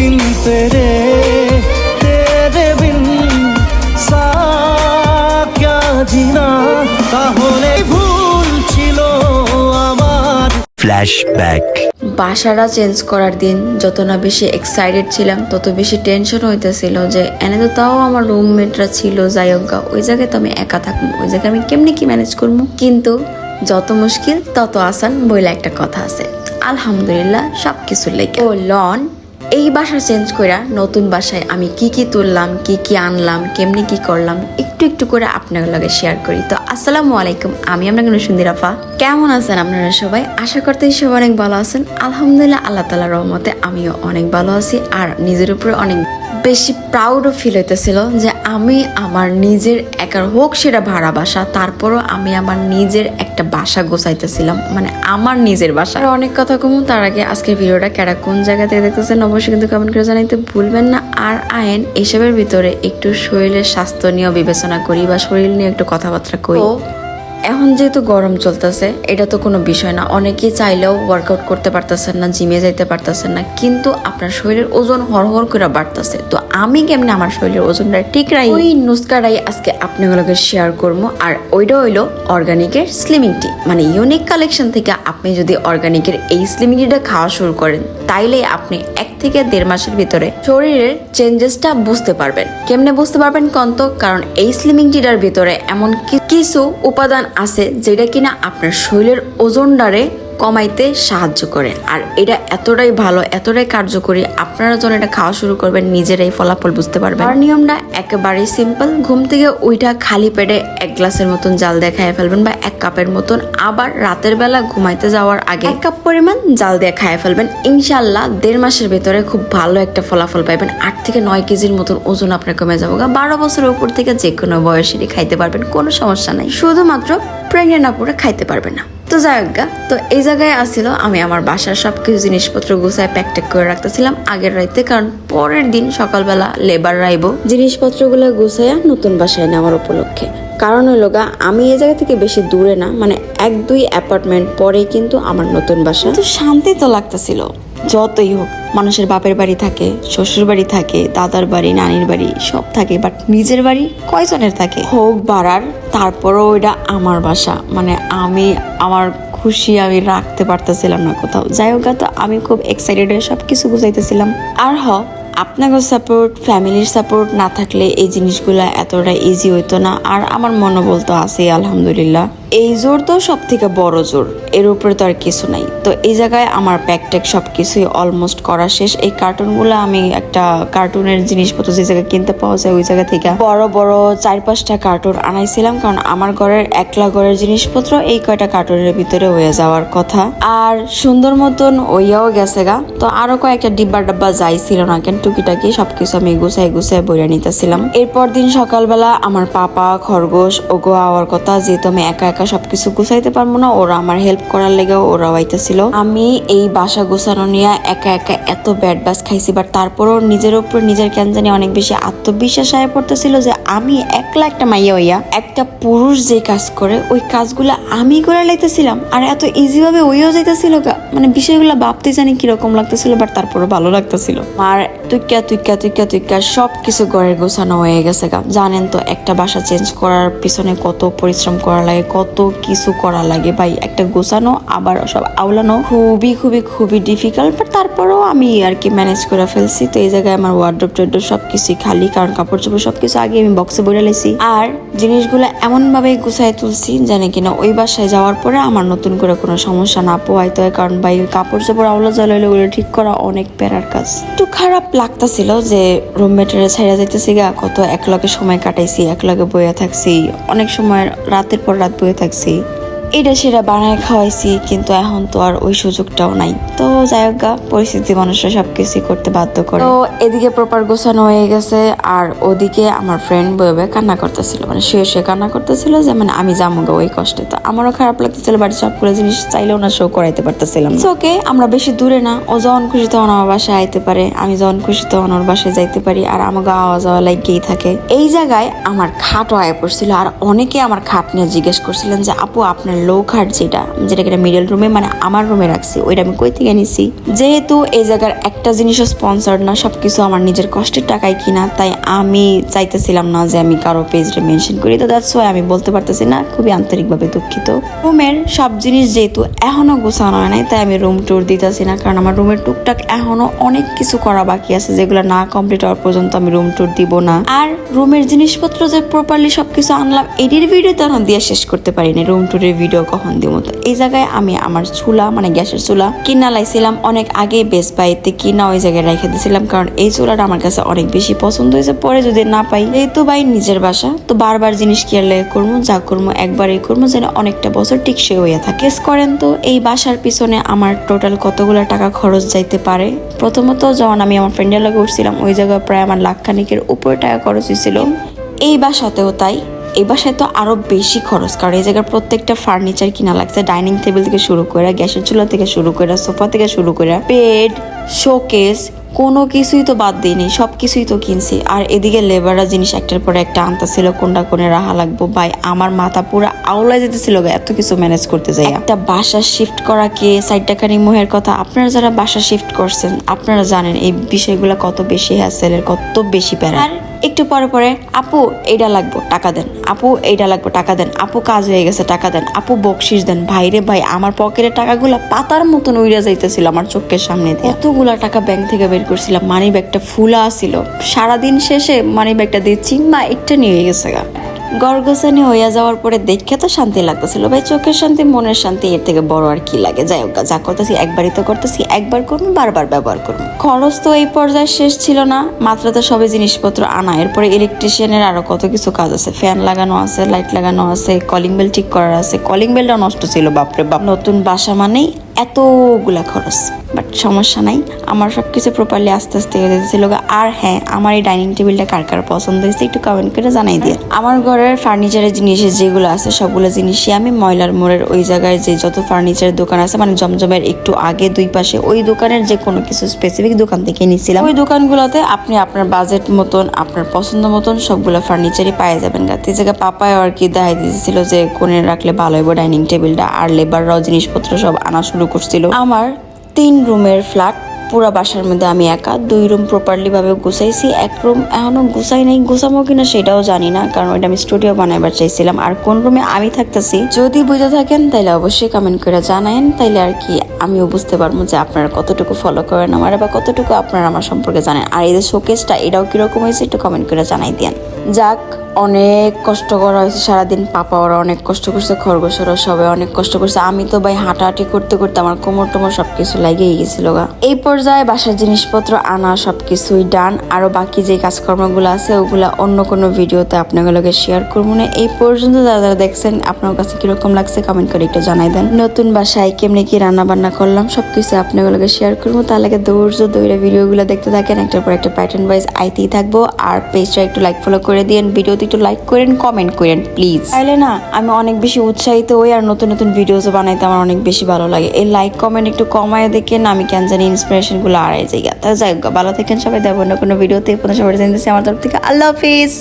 बिन तेरे तेरे बिन सा क्या जीना তাহলে ভুল ছিল আমার ফ্ল্যাশব্যাক বাসাটা চেঞ্জ করার দিন যত না বেশি এক্সাইটেড ছিলাম তত বেশি টেনশন হইতেছিল যে এনে তো তাও আমার রুমমেটরা ছিল যাই হোক গা, ওই জায়গায় তো আমি একা থাকবো ওই জায়গায় আমি কেমনি কি ম্যানেজ করবো কিন্তু যত মুশকিল তত আসান বইলে একটা কথা আছে আলহামদুলিল্লাহ সব কিছু লেগে ও লন এই বাসা চেঞ্জ করে নতুন বাসায় আমি কি কি তুললাম, কি কি আনলাম, কেমনি কি করলাম, একটু একটু করে আপনার লগে শেয়ার করি। তো আসসালামু আলাইকুম, আমি আপনাকে সুন্দিরাফা কেমন আছেন আপনারা সবাই? আশা করতে সবাই অনেক ভালো আছেন। আলহামদুলিল্লাহ, আল্লাহ তালা রহমতে আমিও অনেক ভালো আছি আর নিজের উপরে অনেক বেশি প্রাউডও ফিল হইতেছিল যে আমি আমার নিজের একার হোক সেটা ভাড়া বাসা, তারপরও আমি আমার নিজের একটা বাসা গোছাইতেছিলাম মানে আমার নিজের বাসা। আর অনেক কথা কমু, তার আগে আজকের ভিডিওটা কেরা কোন জায়গা থেকে দেখতেছেন অবশ্যই কিন্তু কমেন্ট করে জানাইতে ভুলবেন না। আর আইন এসবের ভিতরে একটু শরীরের স্বাস্থ্য নিয়েও বিবেচনা করি বা শরীর নিয়ে একটু কথাবার্তা করি। এখন যেহেতু গরম চলতেছে, এটা তো কোনো বিষয় না। অনেকেই চাইলেও ওয়ার্কআউট করতে পারতেছেন না জিমে যাইতে পারতেছেন না, কিন্তু আপনার শরীরের ওজন হর হরহর করে বাড়তেছে। তো আমি কেমনি আমার শরীরের ওজনটা ঠিক রাই ওই নুস্কাটাই আজকে আপনাগুলোকে শেয়ার করব। আর ওইটা হইল অর্গানিকের স্লিমিং টি মানে ইউনিক কালেকশন থেকে আপনি যদি অর্গানিকের এই স্লিমিং টিটা খাওয়া শুরু করেন, তাইলে আপনি এক থেকে দেড় মাসের ভিতরে শরীরের চেঞ্জেসটা বুঝতে পারবেন। কেমনে বুঝতে পারবেন কন্ত? কারণ এই স্লিমিং টিটার ভিতরে এমন কিছু উপাদান আছে যেটা কিনা আপনার শরীরের ওজনটারে কমাইতে সাহায্য করে। আর এটা এতটাই ভালো, এতটাই কার্যকরী, আপনারা যখন এটা খাওয়া শুরু করবেন নিজেরাই ফলাফল বুঝতে পারবেন। আর নিয়মটা একেবারেই সিম্পল ঘুম থেকে ওইটা খালি পেটে এক গ্লাসের মতন জাল দিয়ে খাইয়ে ফেলবেন বা এক কাপের মতন। আবার রাতের বেলা ঘুমাইতে যাওয়ার আগে এক কাপ পরিমাণ জাল দিয়ে খাইয়ে ফেলবেন। ইনশাল্লাহ দেড় মাসের ভেতরে খুব ভালো একটা ফলাফল পাইবেন। আট থেকে নয় কেজির মতন ওজন আপনার কমে যাব। বারো বছরের উপর থেকে যে কোনো বয়সেরই খাইতে পারবেন, কোনো সমস্যা নাই। শুধুমাত্র প্রেগনেন্ট আপুরে খাইতে পারবে না। তো যাই হোক গা, তো এই জায়গায় আসছিল আমি আমার বাসার সব কিছু জিনিসপত্র গুছায় প্যাক ট্যাক করে রাখতেছিলাম আগের রাইতে কারণ পরের দিন সকালবেলা লেবার রাইবো জিনিসপত্রগুলো গুছাইয়া নতুন বাসায় নেওয়ার উপলক্ষে। কারণ হলো গা আমি এই জায়গা থেকে বেশি দূরে না মানে এক দুই অ্যাপার্টমেন্ট পরে কিন্তু আমার নতুন বাসা। তো শান্তি তো লাগতেছিল। যতই হোক, মানুষের বাপের বাড়ি থাকে, শ্বশুর বাড়ি থাকে, দাদার বাড়ি, নানির বাড়ি, সব থাকে বাট নিজের বাড়ি কয়জনের থাকে? হোক, বাড়ার, তারপরও ওইটা আমার বাসা। মানে আমি, আমার খুশি আমি রাখতে পারতেছিলাম না কোথাও। যাই হোক তো আমি খুব এক্সাইটেড হয়ে সব কিছু বুঝাইতেছিলাম আর হ আপনাকে সাপোর্ট ফ্যামিলির সাপোর্ট না থাকলে এই জিনিসগুলো এতটা ইজি হইতো না। আর আমার মনোবল তো আছে আলহামদুলিল্লাহ। এই জোর তো সব থেকে বড় জোর, এর উপরে তো আর কিছু নাই। তো এই জায়গায় আমার প্যাক ট্যাক সব কিছুই অলমোস্ট করা শেষ। এই কার্টুনগুলো আমি একটা কার্টুনের জিনিসপত্র যে জায়গায় কিনতে পাওয়া যায়, ওই জায়গা থেকে বড় বড় চার পাঁচটা কার্টুন আনাইছিলাম, কারণ আমার ঘরের একলা ঘরের জিনিসপত্র এই কয়টা কার্টুনের ভিতরে হয়ে যাওয়ার কথা। আর সুন্দর মতন ওইয়াও গেছে গা। তো আরও কয়েকটা ডিব্বা ডাব্বা যাইছিল না কেন, টুকিটাকি সবকিছু আমি গুছাই গুছাই বইরা নিতেছিলাম। এরপর দিন সকালবেলা আমার পাপা, খরগোশ, ওগো আওয়ার কথা, যেহেতু আমি একা একা সবকিছু গুছাইতে পারব না, ওরা আমার হেল্প করার লেগে ওরাও আইতেছিল। আমি এই বাসা গোছানো নিয়ে একা একা এত ব্যাড বাস খাইছি বাট তারপরও নিজের উপর নিজের কেন জানি অনেক বেশি আত্মবিশ্বাস আয় পড়তেছিল যে আমি একলা একটা মাইয়া হইয়া একটা পুরুষ যে কাজ করে, ওই কাজগুলো আমি করে লাইতেছিলাম। আর এত ইজি ভাবে ওইও যাইতেছিল। মানে বিষয়গুলো ভাবতে জানি কীরকম লাগতেছিল বাট তারপরও ভালো লাগতেছিল। আর তুইকা তুইকা তুইকা তুইকা সব কিছু ঘরের গোছানো হয়ে গেছে গা। জানেন তো, একটা বাসা চেঞ্জ করার পিছনে কত পরিশ্রম করা লাগে, কত কিছু করা লাগে ভাই, একটা গোছানো, আবার সব আওলানো খুবই খুবই খুবই ডিফিকাল্ট বাট তারপরেও আমি আর কি ম্যানেজ করে ফেলছি। তো এই জায়গায় আমার ওয়ার্ড্রোপ টোয়ার্ড্রোপ সব কিছুই খালি, কারণ কাপড় চোপড় সব কিছু আগে আমি বক্সে বলে লেছি। আর জিনিসগুলো এমন ভাবে গুছাই তুলছি জানি কিনা, ওই বাসায় যাওয়ার পরে আমার নতুন করে কোনো সমস্যা না পোয়াইতে হয়, কারণ ভাই কাপড় চোপড় আওলা জ্বালাইলে ওগুলো ঠিক করা অনেক প্যারার কাজ। একটু খারাপ লাগতাছিল যে রুমমেটের ছাইড়া যাইতেছি গা, কত এক লগে সময় কাটাইছি, একলগে বইয়া থাকছি, অনেক সময় রাতের পর রাত বইয়া থাকছি এটা সেটা বানায় খাওয়াইছি কিন্তু এখন তো আর ওই সুযোগটাও নাই। তো যাই হোক গা, পরিস্থিতি মানুষরা সবকিছু করতে বাধ্য করে। তো এদিকে প্রপার গোছানো হয়ে গেছে আর ওদিকে আমার ফ্রেন্ড বয়ে কান্না করতেছিল। মানে শুয়ে শুয়ে কান্না করতেছিল যে মানে আমি যাব গা ওই কষ্টে। তো আমারও খারাপ লাগতেছিল বাড়ির সবগুলো জিনিস চাইলেও না শো করাইতে পারতেছিলাম ওকে আমরা বেশি দূরে না। ও যখন খুশি তখন আমার বাসায় আইতে পারে। আমি যখন খুশি তখন ওর বাসায় যাইতে পারি। আর আমাকে আওয়া যাওয়া লাগেই থাকে। এই জায়গায় আমার খাটও আয় পড়ছিল আর অনেকে আমার খাট নিয়ে জিজ্ঞেস করছিলেন যে আপু আপনার লো খাট যেটা যেটা কিনা মিডল রুমে মানে আমার রুমে রাখছি, ওইটা আমি কই থেকে নিছি? যেহেতু এই জায়গার একটা জিনিসও স্পন্সার না, সবকিছু আমার নিজের কষ্টের টাকায় কিনা, তাই আমি চাইতেছিলাম না যে আমি কারও পেজটা মেনশন করি, তো দ্যাটস ওয়াই আমি বলতে পারতেছি না, খুবই আন্তরিকভাবে দুঃখিত। রুমের সব জিনিস যেহেতু এখনও গোছানো হয় নাই, তাই আমি রুম ট্যুর দিতেছি না, কারণ আমার রুমের টুকটাক এখনও অনেক কিছু করা বাকি আছে, যেগুলো না কমপ্লিট হওয়ার পর্যন্ত আমি রুম ট্যুর দিব না। আর রুমের জিনিসপত্র যে প্রপারলি সবকিছু আনলাম, এডির ভিডিও তো এখন দিয়ে শেষ করতে পারিনি রুম ট্যুরের ভিডিও কখন দিব তো এই জায়গায় আমি আমার চুলা মানে গ্যাসের চুলা কিনা লাইছিলাম। অনেক আগে বেস বাইতে কিনা ওই জায়গায় রেখে দিয়েছিলাম কারণ এই চুলাটা আমার কাছে অনেক বেশি পছন্দ হয়েছে। পরে যদি না পাই, যেহেতু ভাই নিজের বাসা, তো বারবার জিনিস কি আর লেগে করব যা করব একবারই করব যেন অনেকটা বছর টিকসে হয়ে থাকে। কেস করেন তো, এই বাসার পিছনে আমার টোটাল কতগুলো টাকা খরচ যাইতে পারে? প্রথমত যখন আমি আমার ফ্রেন্ডের লগে উঠছিলাম, ওই জায়গায় প্রায় আমার লাখ খানিকের উপরে টাকা খরচ হয়েছিল এই বাসাতেও তাই। এই বাসায় তো আরও বেশি খরচ, কারণ এই জায়গার প্রত্যেকটা ফার্নিচার কিনা লাগছে ডাইনিং টেবিল থেকে শুরু করে, গ্যাসের চুলা থেকে শুরু করে সোফা থেকে শুরু করে বেড শোকেস কোনো কিছুই তো বাদ দিইনি সব কিছুই তো কিনছি। আর এদিকে লেবাররা জিনিস একটার পরে একটা আনতেছিল, কোনটা কোনে রাহা লাগবো, ভাই, আমার মাথা পুরো আওলা যেতেছিল এত কিছু ম্যানেজ করতে যাই একটা বাসা শিফট করা কে সাইডটাখানি মোহের কথা, আপনারা যারা বাসা শিফট করছেন, আপনারা জানেন এই বিষয়গুলো কত বেশি হ্যাসেলের কত বেশি প্যারা। একটু পরে পরে, আপু এইটা লাগবো, টাকা দেন। আপু এইটা লাগবো, টাকা দেন। আপু, কাজ হয়ে গেছে, টাকা দেন। আপু, বকশিস দেন। ভাইরে ভাই, আমার পকেটের টাকাগুলো পাতার মতন উইরা যাইতেছিল আমার চোখের সামনে দিয়ে। এতগুলা টাকা ব্যাংক থেকে বের করছিলাম মানি ব্যাগটা ফুলা ছিল। সারাদিন শেষে মানি ব্যাগটা দিয়ে চিম্মা একটা নিয়ে গেছে গা। গরগোসানি হইয়া যাওয়ার পরে দেখে তো শান্তি লাগতেছিল। ভাই, চোখের শান্তি, মনের শান্তি, এর থেকে বড় আর কি লাগে? যাই হোক যা করতেছি, একবারই তো করতেছি, একবার করুন বারবার ব্যবহার করুন খরচ তো এই পর্যায়ে শেষ ছিল না, মাত্র তো সবে জিনিসপত্র আনা। এরপরে ইলেকট্রিশিয়ানের আরও কত কিছু কাজ আছে? ফ্যান লাগানো আছে লাইট লাগানো আছে কলিং বেল ঠিক করার আছে। কলিং বেলটা নষ্ট ছিল, বাপরে বাপ। নতুন বাসা মানেই এতগুলা খরচ। বাট সমস্যা নাই। আমার সব কিছু প্রপারলি আস্তে আস্তে যেতেছিল গা। আর হ্যাঁ আমার এই ডাইনিং টেবিলটা কার কার পছন্দ হয়েছে একটু কমেন্ট করে জানাই দিয়ে আমার ঘরের ফার্নিচারের জিনিস যেগুলো আছে, সবগুলো জিনিসই আমি ময়লার মোড়ের ওই জায়গায় যে যত ফার্নিচারের দোকান আছে মানে জমজমের একটু আগে দুই পাশে, ওই দোকানের যে কোনো কিছু স্পেসিফিক দোকান থেকে নিয়েছিলাম ওই দোকানগুলোতে আপনি আপনার বাজেট মতন, আপনার পছন্দ মতন সবগুলো ফার্নিচারই পাই যাবেন গা। এই জায়গায় পাপায় আর কি দেখাই দিয়েছিল যে কোণে রাখলে ভালো হইব ডাইনিং টেবিলটা, আর লেবাররাও জিনিসপত্র সব আনা শুরু করছিল। আমার তিন রুমের ফ্ল্যাট, পুরো বাসার মধ্যে আমি একা, দুই রুম প্রপারলি ভাবে গুছাইছি, এক রুম এখনও গুছাই নাই, গুছামো কিনা সেটাও জানি না, কারণ ওইটা আমি স্টুডিও বানাইবার চাইছিলাম। আর কোন রুমে আমি থাকতেছি, যদি বুঝে থাকেন তাহলে অবশ্যই কমেন্ট করে জানায়েন, তাইলে আর কি আমিও বুঝতে পারব যে আপনারা কতটুকু ফলো করেন আমার, বা কতটুকু আপনারা আমার সম্পর্কে জানেন। আর এই যে শোকেসটা এটাও কীরকম হয়েছে, একটু কমেন্ট করে জানাই দেন যাক, অনেক কষ্ট করা হয়েছে সারাদিন। পাপা ওরা অনেক কষ্ট করছে, খরগোশ খরগোশরা সবাই অনেক কষ্ট করছে। আমি তো ভাই হাঁটাহাঁটি করতে করতে আমার কোমর টোমর সবকিছু লাগিয়ে গেছিল গা। এই পর্যায়ে বাসার জিনিসপত্র আনা সবকিছুই ডান আরও বাকি যে কাজকর্মগুলো আছে, ওগুলা অন্য কোনো ভিডিওতে আপনাগুলোকে শেয়ার করব না। এই পর্যন্ত যারা যারা দেখছেন, আপনার কাছে কীরকম লাগছে কমেন্ট করে একটু জানাই দেন। নতুন বাসায় কেমনি কি রান্না বান্না করলাম সব সবকিছু আপনাগুলোকে শেয়ার করব। তার লাগে ধৈর্য ধৈর্য ভিডিওগুলো দেখতে থাকেন। একটার পর একটা প্যাটার্ন ওয়াইজ আইতেই থাকব। আর পেজটা একটু লাইক ফলো করে দিন ভিডিওতে একটু লাইক করেন কমেন্ট করেন প্লিজ তাইলে না, আমি অনেক বেশি উৎসাহিত হই আর নতুন নতুন ভিডিওস বানাইতে আমার অনেক বেশি ভালো লাগে। এই লাইক কমেন্ট একটু কমায় দেখেন, আমি কেন জানি ইন্সপিরেশনগুলো আড়াই যাই তা যাই ভালো থাকেন সবাই দেবো না কোনো ভিডিওতে পর্যন্ত সবাই জানতেছি আমার তরফ থেকে আল্লাহ হাফিজ।